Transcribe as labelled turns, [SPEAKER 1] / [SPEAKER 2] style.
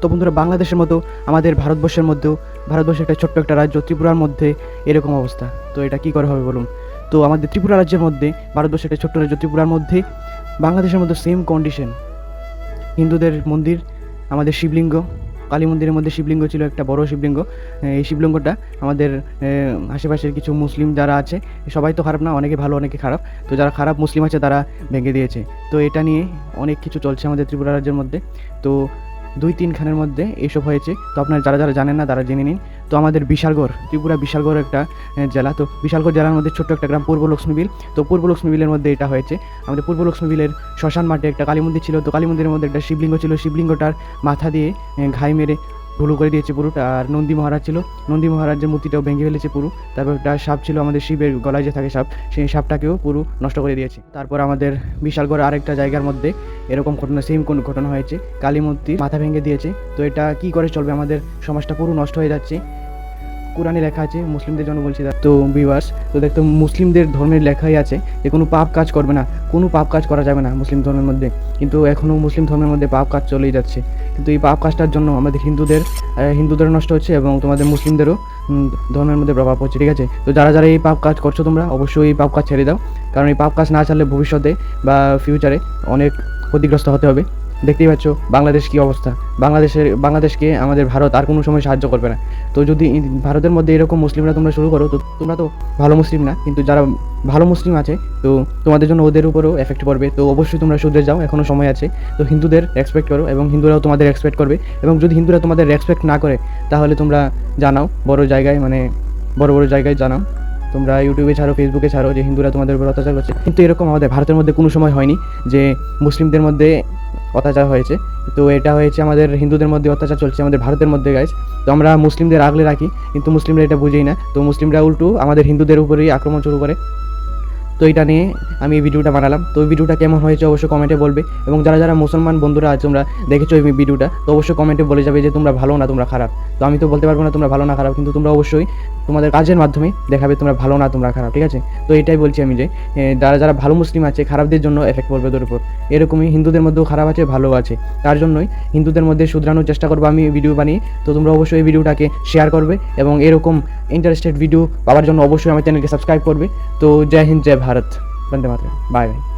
[SPEAKER 1] তো বন্ধুরা, বাংলাদেশের মতো, আমাদের ভারতবর্ষের মধ্যেও, ভারতবর্ষের একটা ছোট্ট একটা রাজ্য, ত্রিপুরার মধ্যে এরকম অবস্থা। তো এটা কি করে হবে বলুন? তো আমাদের ত্রিপুরা রাজ্যের মধ্যে, ভারতবর্ষের একটা ছোট্ট রাজ্য, ত্রিপুরার মধ্যে, বাংলাদেশের মধ্যে সেম কন্ডিশন হিন্দুদের মন্দির, আমাদের শিবলিঙ্গ, কালী মন্দিরের মধ্যে শিবলিঙ্গ ছিল একটা বড় শিবলিঙ্গ। এই শিবলিঙ্গটা আমাদের আশেপাশের কিছু মুসলিম যারা আছে, সবাই তো খারাপ না, অনেকে ভালো, অনেকে খারাপ। তো যারা খারাপ মুসলিম আছে, তারা ভেঙে দিয়েছে। তো এটা নিয়ে অনেক কিছু চলছে আমাদের ত্রিপুরা রাজ্যের মধ্যে। তো দুই তিনখানের মধ্যে এইসব হয়েছে। তো আপনারা যারা যারা জানেন না, তারা জেনে নিন। তো আমাদের বিশালগড়, ত্রিপুরা বিশালগড় একটা জেলা। তো বিশালগড় জেলার মধ্যে ছোট্ট একটা গ্রাম, পূর্ব লক্ষ্মীবিল তো পূর্ব লক্ষ্মীবিলের মধ্যে এটা হয়েছে। আমাদের পূর্ব লক্ষ্মীবিলের শ্মশান মাঠে একটা কালী মন্দির ছিল। তো কালী মন্দিরের মধ্যে একটা শিবলিঙ্গ ছিল। শিবলিঙ্গটার মাথা দিয়ে ঘাই মেরে ঢুলু করে দিয়েছে পুরোটা আর নন্দী মহারাজ ছিল। নন্দী মহারাজের মূর্তিটাও ভেঙে ফেলেছে পুরো। তারপর একটা সাপ ছিল আমাদের শিবের গলায় যে থাকে সাপ, সেই সাপটাকেও পুরো নষ্ট করে দিয়েছে। তারপর আমাদের বিশালগড় আরেকটা জায়গার মধ্যে এরকম ঘটনা সেম কোন ঘটনা হয়েছে। কালী মূর্তি মাথা ভেঙে দিয়েছে। তো এটা কি করে চলবে? আমাদের সমাজটা পুরো নষ্ট হয়ে যাচ্ছে। কোরআনে লেখা আছে, মুসলিমদের জন্য বলছি তো বিবাস তো দেখতো মুসলিমদের ধর্মের লেখাই আছে যে কোনো পাপ কাজ করবে না। কোনো পাপ কাজ করা যাবে না মুসলিম ধর্মের মধ্যে। কিন্তু এখনও মুসলিম ধর্মের মধ্যে পাপ কাজ চলেই যাচ্ছে। কিন্তু এই পাপ কাজটার জন্য আমাদের হিন্দুদের হিন্দুদেরও নষ্ট হচ্ছে এবং তোমাদের মুসলিমদেরও ধর্মের মধ্যে প্রভাব পড়ছে, ঠিক আছে? তো যারা যারা এই পাপ কাজ করছ তোমরা, অবশ্যই এই পাপ কাজ ছেড়ে দাও। কারণ এই পাপ কাজ না ছাড়লে ভবিষ্যতে বা ফিউচারে অনেক ক্ষতিগ্রস্ত হতে হবে। দেখতেই পাচ্ছ বাংলাদেশ কি অবস্থা। বাংলাদেশের বাংলাদেশকে আমাদের ভারত আর কোনো সময় সাহায্য করবে না। তো যদি ভারতের মধ্যে এরকম মুসলিমরা তোমরা শুরু করো, তো তোমরা তো ভালো মুসলিম না। কিন্তু যারা ভালো মুসলিম আছে, তো তোমাদের জন্য ওদের উপরেও এফেক্ট পড়বে। তো অবশ্যই তোমরা শুধরে যাও এখনও সময় আছে। তো হিন্দুদের রেসপেক্ট করো এবং হিন্দুরাও তোমাদের রেসপেক্ট করবে। এবং যদি হিন্দুরা তোমাদের রেসপেক্ট না করে, তাহলে তোমরা জানাও, বড় জায়গায় মানে বড় বড় জায়গায় জানাও। তোমরা ইউটিউবে ছাড়ো ফেসবুকে ছাড়ো যে হিন্দুরা তোমাদের উপর অত্যাচার করছে। কিন্তু এরকম আমাদের ভারতের মধ্যে কোনো সময় হয়নি যে মুসলিমদের মধ্যে অত্যাচার হয়েছে। তো এটা হয়েছে আমাদের হিন্দুদের মধ্যে অত্যাচার চলছে আমাদের ভারতের মধ্যে গাইজ তো আমরা মুসলিমদের আগলে রাখি, কিন্তু মুসলিমরা এটা বুঝেই না। তো মুসলিমরা উল্টু আমাদের হিন্দুদের উপরেই আক্রমণ শুরু করে। তো এটা নিয়ে আমি এই ভিডিওটা বানালাম। তো এই ভিডিওটা কেমন হয়েছে অবশ্যই কমেন্টে বলবে এবং যারা যারা মুসলমান বন্ধুরা আছে, তোমরা দেখেছ এই ভিডিওটা, তো অবশ্যই কমেন্টে বলে যাবে যে তোমরা ভালো না, তোমরা খারাপ। তো আমি তো বলতে পারব না তোমরা ভালো না খারাপ, কিন্তু তোমরা অবশ্যই তোমাদের কাজের মাধ্যমে দেখাবে তোমরা ভালো না, তোমরা খারাপ, ঠিক আছে? তো এটাই বলছি আমি যে যারা যারা ভালো মুসলিম আছে, খারাপদের জন্য এফেক্ট পড়বে ওদের উপর। এরকমই হিন্দুদের মধ্যেও খারাপ আছে, ভালো আছে। তার জন্যই হিন্দুদের মধ্যে শুধরানোর চেষ্টা করব আমি ভিডিও বানিয়ে। তো তোমরা অবশ্যই এই ভিডিওটাকে শেয়ার করবে এবং এরকম ইন্টারেস্টেড ভিডিও পাওয়ার জন্য অবশ্যই আমার চ্যানেলকে সাবস্ক্রাইব করবে। তো জয় হিন্দ, জয় भारत। वंदे मातरम। Bye bye